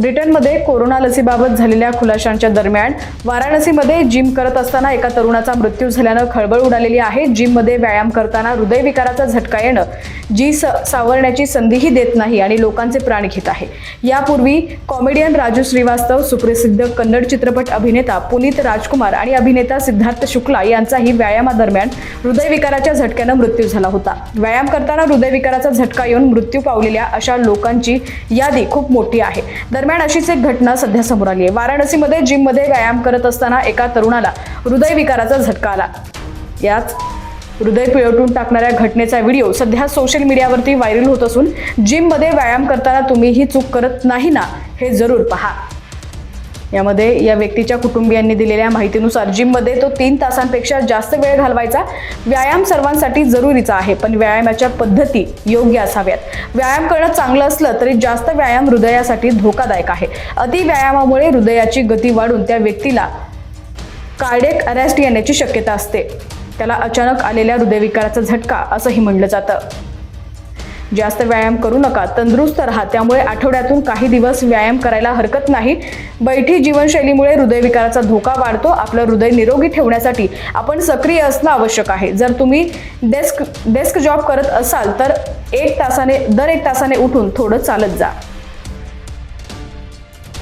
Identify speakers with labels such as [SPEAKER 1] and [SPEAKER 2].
[SPEAKER 1] ब्रिटनमध्ये कोरोना लसीबाबत झालेल्या खुलाशांच्या दरम्यान वाराणसीमध्ये जिम करत असताना एका तरुणाचा मृत्यू झाल्यानं खळबळ उडालेली आहे. जिममध्ये व्यायाम करताना हृदयविकाराचा झटका येणं जी स सावरण्याची संधीही देत नाही आणि लोकांचे प्राण घेत आहे. यापूर्वी कॉमेडियन राजू श्रीवास्तव सुप्रसिद्ध कन्नड चित्रपट अभिनेता पुनीत राजकुमार आणि अभिनेता सिद्धार्थ शुक्ला यांचाही व्यायामादरम्यान हृदयविकाराच्या झटक्यानं मृत्यू झाला होता. व्यायाम करताना हृदयविकाराचा झटका येऊन मृत्यू पावलेल्या अशा लोकांची यादी खूप मोठी आहे. दरम्यान अशीच एक घटना सध्या समोर आली आहे. वाराणसीमध्ये जिममध्ये व्यायाम करत असताना एका तरुणाला हृदयविकाराचा झटका आला. याच हृदय पिळवटून टाकणाऱ्या घटनेचा व्हिडिओ सध्या सोशल मीडियावरती व्हायरल होत असून जिममध्ये व्यायाम करताना तुम्ही ही चूक करत नाही ना हे जरूर पहा. यामध्ये या व्यक्तीच्या कुटुंबियांनी दिलेल्या माहितीनुसार जिममध्ये तो तीन तासांपेक्षा जास्त वेळ घालवायचा. व्यायाम सर्वांसाठी जरुरीचा आहे पण व्यायामाच्या पद्धती योग्य असाव्यात. व्यायाम करणं चांगलं असलं तरी जास्त व्यायाम हृदयासाठी धोकादायक आहे. अति व्यायामामुळे हृदयाची गती वाढून त्या व्यक्तीला कार्डेक अरेस्ट येण्याची शक्यता असते. त्याला अचानक आलेल्या हृदयविकाराचा झटका असंही म्हणलं जातं. जास्त व्यायाम करू नका तंदुरुस्त राहा. त्यामुळे आठवड्यातून काही दिवस व्यायाम करायला हरकत नाही. बैठी जीवनशैलीमुळे हृदयविकाराचा धोका वाढतो. आपलं हृदय निरोगी ठेवण्यासाठी आपण सक्रिय असणं आवश्यक आहे. जर तुम्ही डेस्क डेस्क जॉब करत असाल तर एक तासाने दर एक तासाने उठून थोडं चालत जा.